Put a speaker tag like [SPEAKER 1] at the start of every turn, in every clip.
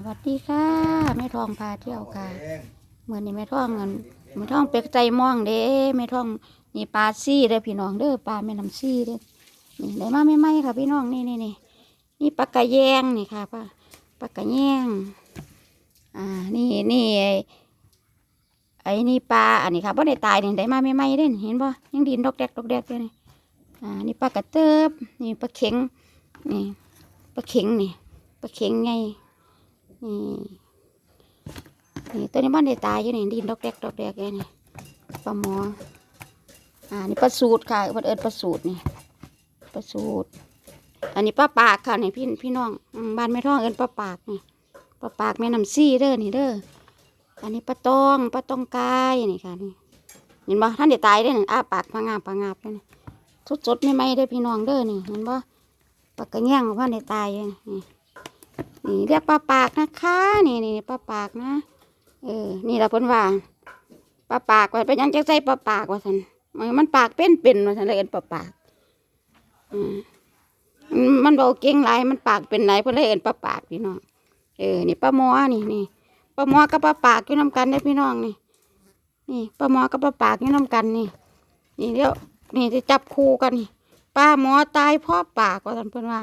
[SPEAKER 1] สวัสดีค่ะแม่ทองพาเที่ยวค่ะเมื่อนี้แม่ทองเงินแม่ทองเป็กใจม่องเด้แม่ทองนี่ปลาซี่เด้อพี่น้องเด้อปลาแม่น้ำซี่เด้อนี่ได้มาไม่ไหมค่ะ พี่น้องนี่นี่นี่นี่ปลากระแยงนี่ค่ะปลาปลากระแยงอ่านี่นี่ไอ้ไอ้นี่ปลาอันนี้ค่ะบ่ได้ตายนี่ได้มาไม่ไหมเด้เห็นบ่ยังดินดอกแดกดอกแดกอยู่นี่อ่านี่ปลากระเติบนี่ปลาเข็งนี่ปลาเข็งนี่ปลาเข็งไง นี่นี่ตัวนี้มันได้ตายอยู่นี่ดินดอกแดกดอกแดกเลยนี่ปลาหมออ่านี่ปลาสูตรค่ะมันเอิญปลาสูตรนี่ปลาสูตร อันนี้ปลาปากค่ะนี่พี่พี่น้องอืมบ้านแม่ท้องเอิญปลาปากนี่ปลาปากแม่น้ำซี่เด้อนี่เด้ออันนี้ปลาตองปลาตองกายนี่ค่ะนี่เห็นบ่ท่านได้ตายเด้อนี่อ้าปากพะงาบพะงาบเลยนี่สดสดๆไม่ไหมเด้พี่น้องเด้อนี่เห็นบ่ปลากระแยงว่าได้ตายเลยนี่ นี่เรียกปลาปากนะคะนี่นี่ปลาปากนะ เออ นี่ละเพิ่นว่าปลาปากว่าเป็นยังจังใส่ปลาปากว่าสันมันมันปากเป็นเป็นว่าสันเลยเอินปลาปากอืมมันมันเบาเก่งหลายมันปากเป็นไหนเพิ่นเลยเอินปลาปากพี่น้องเออนี่ปลาหมอนี่นี่ปลาหมอกับปลาปากอยู่น้ำกันได้พี่น้องนี่ นี่ปลาหมอกับปลาปากอยู่น้ำกันนี่ นี่เดี๋ยวนี่จะจับคู่กันนี่ปลาหมอตายเพราะปากว่าสันเพิ่นว่า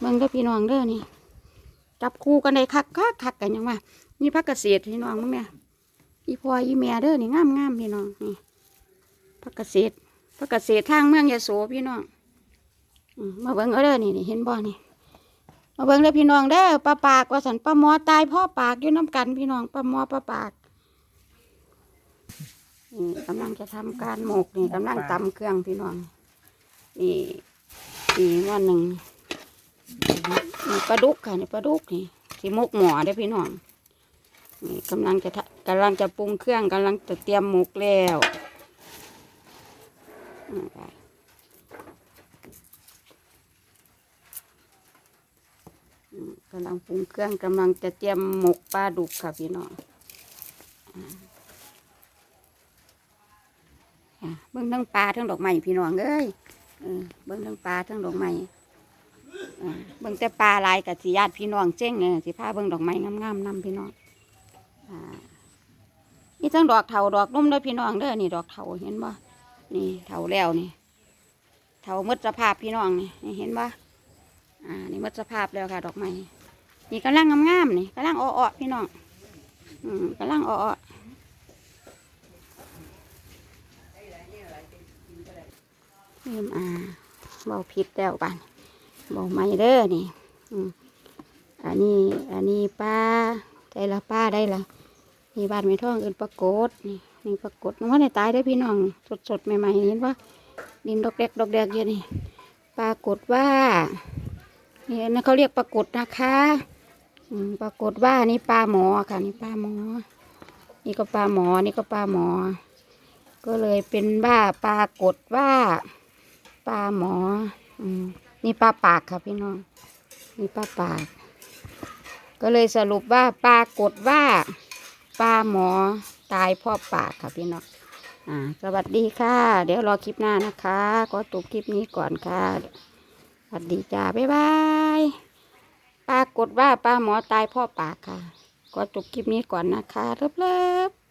[SPEAKER 1] เบิ่งเด้อพี่น้องเด้อนี่ จับคู่กันได้คักคักคักกันยังว่านี่พักเกษตรพี่น้องมั้งแม่อีพ่ออีแม่เด้อนี่งามงามพี่น้องนี่พักเกษตรพักเกษตรทางเมืองยโสพี่น้องอมาเบิ่งเอาเด้อนี่นี่เห็นบ่นี่มาเบิ่งเด้อพี่น้องเด้อปลาปากว่าสันปลาหมอตายพ่อปากอยู่น้ำกันพี่น้องปลาหมอปลาปากนี่กำลังจะทำการหมกนี่กำลังตำเครื่องพี่น้องนี่นี่วันหนึ่ง นี่ปลาดุกค่ะนี่ปลาดุกนี่สีมกหมอได้พี่น้องนี่กำลังจะทะกำลังจะปรุงเครื่องกำลังจะเตรียมหมกแล้วกำลังปรุงเครื่องกำลังจะเตรียมหมกปลาดุกค่ะพี่น้องเบิ้องทั้งปลาทั้งดอกไม้พี่น้องเอ้ยเบิ้องทั้งปลาทั้งดอกไม้ เบิ่งแต่ปลาลายกับสิญาติพี่น้องเจ้งเออสิพาเบิ่งดอกไม้งามๆนำพี่น้องนี่ทั้งดอกเถาดอกนุ่มด้อพี่น้องเด้อนี่ดอกเถาเห็นบ่นี่เถาแล้วนี่เถามดสภาพพี่น้องนี่เห็นบ่อ่านี่มดสภาพแล้วค่ะ ดอกไม้นี่กำลังงามๆนี่กำลังอ้อๆพี่น้องอืมกำลังอ้อๆนี่อ่าเบาผิดแล้วบ้าน บอกไม่เด้อนี่อันนี้อันนี้ปลาได้ละปลาได้ละนี่บ้านไม่ท่องเอินปลากดนี่นี่ปลากดน้องว่าในตายได้พี่น้องสดสดใหม่ๆเห็นปะดินดอกแดกดอกแดกเยอะนี่ปลากดว่านี่นเขาเรียกปลากดนะคะปลากดว่านี่ปลาหมอค่ะนี่ปลาหมอ นี่ก็ปลาหมอนี่ก็ปลาหมอ ก็เลยเป็นบ้าปลากดว่าปลาหมอ อืม นี่ปลาปากค่ะพี่น้องนี่ปลาปาก ก็เลยสรุปว่าปลากดว่าปลาหมอตายเพราะปากค่ะพี่น้องอ่าสวัสดีค่ะ เดี๋ยวรอคลิปหน้านะคะก็จบคลิปนี้ก่อนค่ะ สวัสดีจ้าบ๊ายบายปรากฏว่าปลาหมอตายเพราะปากค่ะ ก็จบคลิปนี้ก่อนนะคะเลิฟๆ